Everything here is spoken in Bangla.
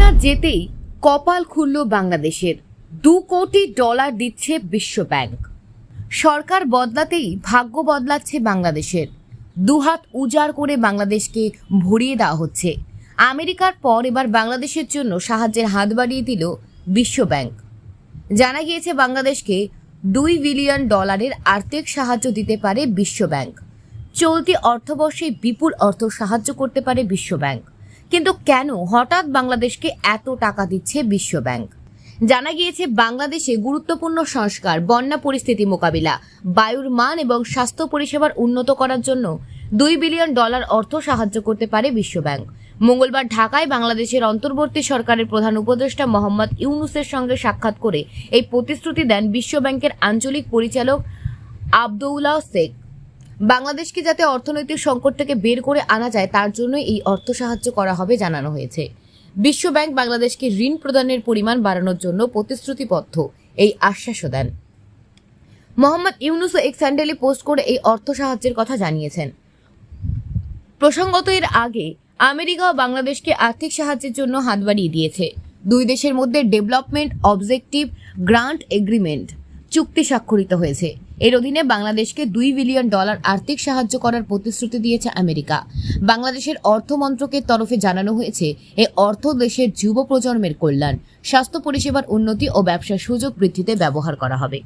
না যেতেই কপাল খুলল বাংলাদেশের। দু কোটি ডলার দিচ্ছে বিশ্বব্যাংক সরকার বদলাতেই ভাগ্য বদলাচ্ছে বাংলাদেশের। দুহাত উজাড় করে বাংলাদেশকে ভরিয়ে দেওয়া হচ্ছে। আমেরিকার পর এবার বাংলাদেশের জন্য সাহায্যের হাত বাড়িয়ে দিল বিশ্ব ব্যাংক। জানা গিয়েছে বাংলাদেশকে দুই বিলিয়ন ডলারের আর্থিক সাহায্য দিতে পারে বিশ্বব্যাংক চলতি অর্থবর্ষে বিপুল অর্থ সাহায্য করতে পারে বিশ্ব ব্যাংক। কিন্তু কেন হঠাৎ বাংলাদেশকে এত টাকা দিচ্ছে বিশ্বব্যাংক জানা গিয়েছে, বাংলাদেশে গুরুত্বপূর্ণ সংস্কার, বন্যা পরিস্থিতি মোকাবিলা, বায়ুর মান এবং স্বাস্থ্য পরিষেবার উন্নত করার জন্য দুই বিলিয়ন ডলার অর্থ সাহায্য করতে পারে বিশ্বব্যাংক মঙ্গলবার ঢাকায় বাংলাদেশের অন্তর্বর্তী সরকারের প্রধান উপদেষ্টা মোহাম্মদ ইউনুসের সঙ্গে সাক্ষাৎ করে এই প্রতিশ্রুতি দেন বিশ্ব ব্যাংকের আঞ্চলিক পরিচালক আবদুল্লাহ শেখ। বাংলাদেশকে যাতে অর্থনৈতিক সংকট থেকে বের করে আনা যায়, তার জন্য এই অর্থ সাহায্য করা হবে জানানো হয়েছে। বিশ্ব ব্যাংক বাংলাদেশকে ঋণ প্রদানের পরিমাণ বাড়ানোর জন্য প্রতিশ্রুতিবদ্ধ, এই আশ্বাসও দেন। মোহাম্মদ ইউনুসও এক স্যান্ডেলে পোস্ট করে এই অর্থ সাহায্যের কথা জানিয়েছেন। প্রসঙ্গত, এর আগে আমেরিকা ও বাংলাদেশকে আর্থিক সাহায্যের জন্য হাত বাড়িয়ে দিয়েছে। দুই দেশের মধ্যে ডেভেলপমেন্ট অবজেক্টিভ গ্রান্ট এগ্রিমেন্ট চুক্তি স্বাক্ষরিত হয়েছে। এর অধীনে বাংলাদেশকে দুই বিলিয়ন ডলার আর্থিক সাহায্য করার প্রতিশ্রুতি দিয়েছে আমেরিকা। বাংলাদেশের অর্থমন্ত্রকের তরফে জানানো হয়েছে, এ অর্থ দেশের যুব প্রজন্মের কল্যাণ, স্বাস্থ্য পরিষেবার উন্নতি ও ব্যবসার সুযোগ বৃদ্ধিতে ব্যবহার করা হবে।